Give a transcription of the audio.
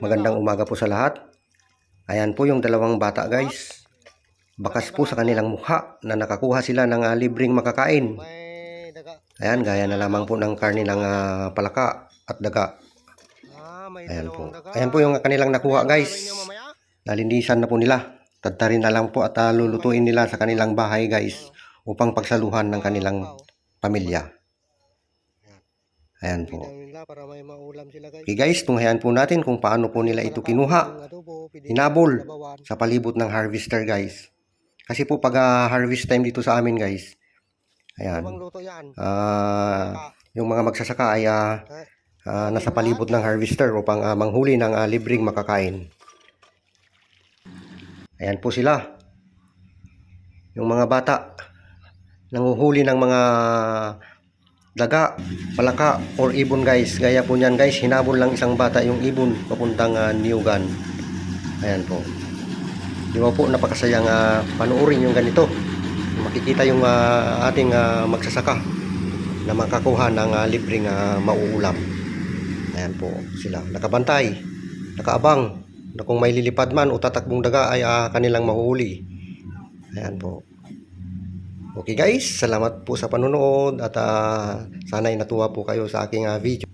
Magandang umaga po sa lahat. Ayan po yung dalawang bata guys. Bakas po sa kanilang mukha na nakakuha sila ng ah, libreng makakain. Ayan, gaya na lamang po ng karni ng ah, palaka at daga. Ah, Ayan po. Ayan po yung kanilang nakuha guys. Nalinisan na po nila. Tadtarin na lang po at ah, lulutuin nila sa kanilang bahay guys upang pagsaluhan ng kanilang pamilya. Ayan po. Para may maulam sila guys. Okay guys, tunghayan po natin kung paano po nila ito kinuha Hinabol. sa palibot ng harvester guys. Kasi po pag harvest time dito sa amin guys, ayan, ah, yung mga magsasaka ay ah, nasa palibot ng harvester upang ah, manghuli ng ah, libreng makakain. Ayan po sila. Yung mga bata, nanguhuli ng mga daga, palaka, or ibon guys. Gaya po niyan guys, hinabol lang isang bata yung ibon papuntang uh, Newgan. Ayan po. Di ba po napakasayang uh, panuorin yung ganito. Makikita yung ah, ating ah, magsasaka na makakuha ng ah, libreng ah, mauulam. Ayan po sila. Nakabantay, nakaabang na kung may lilipad man o tatakbong daga ay ah, kanilang mahuhuli. Ayan po. Okay guys, salamat po sa panonood at ah, sana'y natuwa po kayo sa aking ah, video.